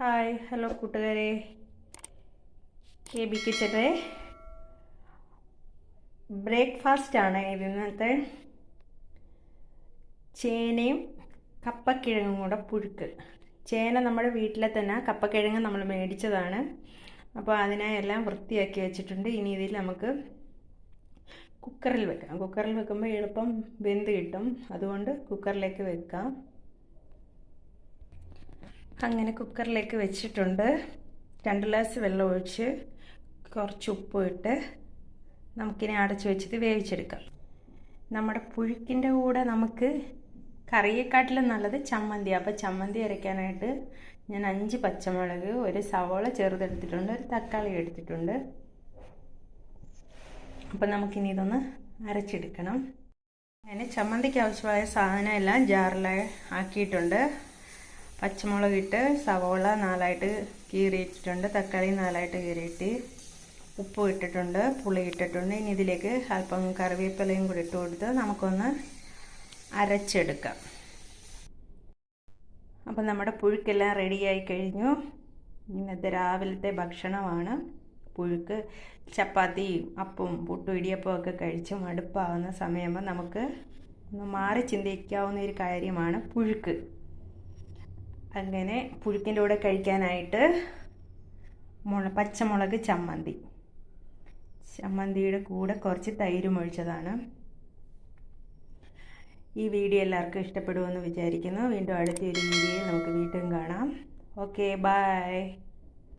Hi hello കൂട്ടുകാരെ. K B breakfast ബ്രേക്ക്ഫാസ്റ്റാണ് ഇന്നത്തെ. ചേനയും കപ്പക്കിഴങ്ങും കൂടെ പുഴുക്ക്. ചേന നമ്മുടെ വീട്ടിലെ തന്നെ കപ്പക്കിഴങ്ങ് നമ്മൾ മേടിച്ചതാണ്. അപ്പോൾ അതിനായി എല്ലാം വൃത്തിയാക്കി വെച്ചിട്ടുണ്ട്. ഇനി ഇതിൽ നമുക്ക് കുക്കറിൽ വെക്കാം. കുക്കറിൽ വെക്കുമ്പോൾ എളുപ്പം വെന്ത് കിട്ടും. അതുകൊണ്ട് കുക്കറിലേക്ക് വെക്കാം. അങ്ങനെ കുക്കറിലേക്ക് വെച്ചിട്ടുണ്ട്. രണ്ട് ഗ്ലാസ് വെള്ളം ഒഴിച്ച് കുറച്ച് ഉപ്പ് ഇട്ട് നമുക്കിനി അടച്ചു വെച്ചിട്ട് വേവിച്ചെടുക്കാം. നമ്മുടെ പുഴുക്കിന്റെ കൂടെ നമുക്ക് കറിയെക്കാട്ടിലും നല്ലത് ചമ്മന്തി അപ്പോൾ ചമ്മന്തി അരയ്ക്കാനായിട്ട് ഞാൻ അഞ്ച് പച്ചമുളക് ഒരു സവോള ചെറുതെടുത്തിട്ടുണ്ട് ഒരു തക്കാളി എടുത്തിട്ടുണ്ട്. അപ്പം നമുക്കിനി ഇതൊന്ന് അരച്ചെടുക്കണം. അതിന് ചമ്മന്തിക്ക് ആവശ്യമായ സാധനം എല്ലാം ജാറിൽ ആക്കിയിട്ടുണ്ട്. പച്ചമുളക് ഇട്ട് സവോള നാലായിട്ട് കീറിയിട്ടിട്ടുണ്ട് തക്കാളി നാലായിട്ട് കീറിയിട്ട് ഉപ്പ് ഇട്ടിട്ടുണ്ട് പുളി ഇട്ടിട്ടുണ്ട്. ഇനി ഇതിലേക്ക് അല്പം കറിവേപ്പിലയും കൂടി ഇട്ട് കൊടുത്ത് നമുക്കൊന്ന് അരച്ചെടുക്കാം. അപ്പം നമ്മുടെ പുഴുക്കെല്ലാം റെഡിയായി കഴിഞ്ഞു. ഇന്നത്തെ രാവിലത്തെ ഭക്ഷണമാണ്. പുഴുക്ക് ചപ്പാത്തിയും അപ്പവും പുട്ടും ഇടിയപ്പവും ഒക്കെ കഴിച്ച് മടുപ്പാവുന്ന സമയമ്പോൾ നമുക്ക് ഒന്ന് മാറി ചിന്തിക്കാവുന്ന ഒരു കാര്യമാണ് പുഴുക്ക്. അങ്ങനെ പുഴുക്കിന്റെ കൂടെ കഴിക്കാനായിട്ട് മുള പച്ചമുളക് ചമ്മന്തി. ചമ്മന്തിയുടെ കൂടെ കുറച്ച് തൈരും ഒഴിച്ചതാണ്. ഈ വീഡിയോ എല്ലാവർക്കും ഇഷ്ടപ്പെടുമെന്ന് വിചാരിക്കുന്നു. വീണ്ടും അടുത്തൊരു വീഡിയോയിൽ നമുക്ക് വീണ്ടും കാണാം. Okay bye